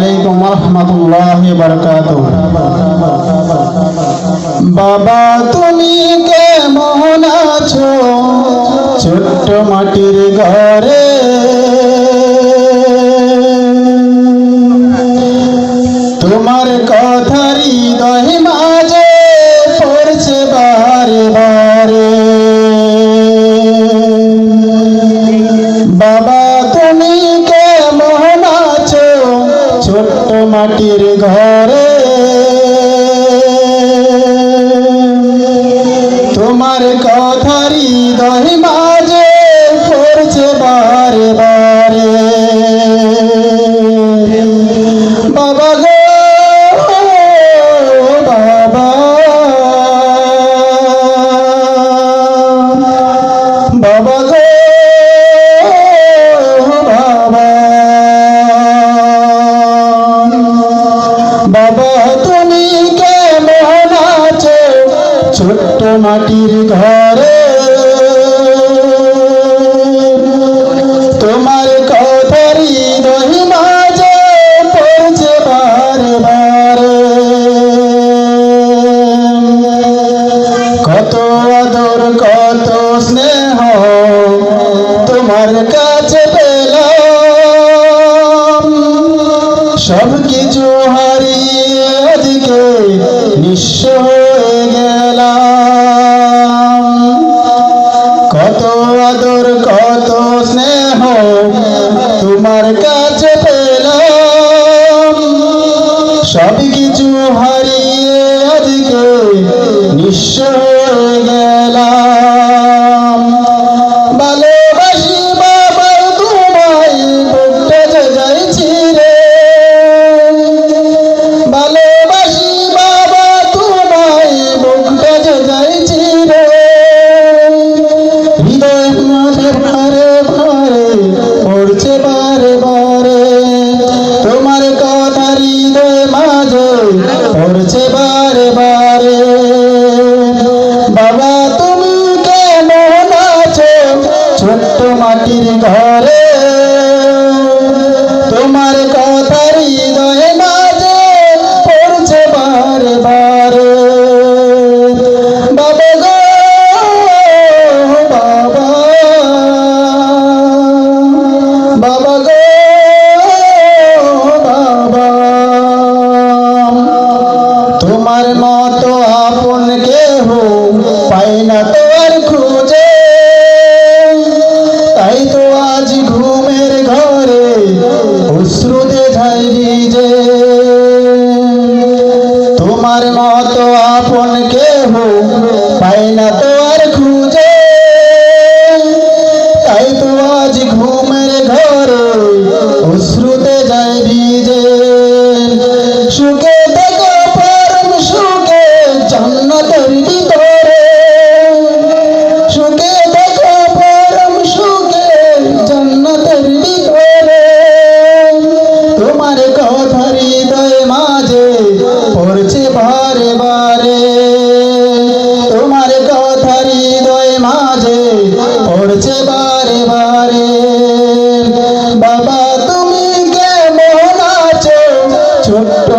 আলাইকুম রহমতুল্লাহ বরকাত বাবা তুমি কেমন আছো? ছোট্ট মাটির ঘরে। তোমার কথা মাটির ঘরে। তোমার কথারি রহি মাঝে পড়ছে বারে বারে কত আদর, কত স্নেহ তোমার কাছে পেলাম। সব সব কিছু হয়। মাঝে পড়ছে বারে বারে। বাবা তুমি কেমন আছো? ছোট্ট মাটির ঘরে আপন কেহ পায় না তো। senhor.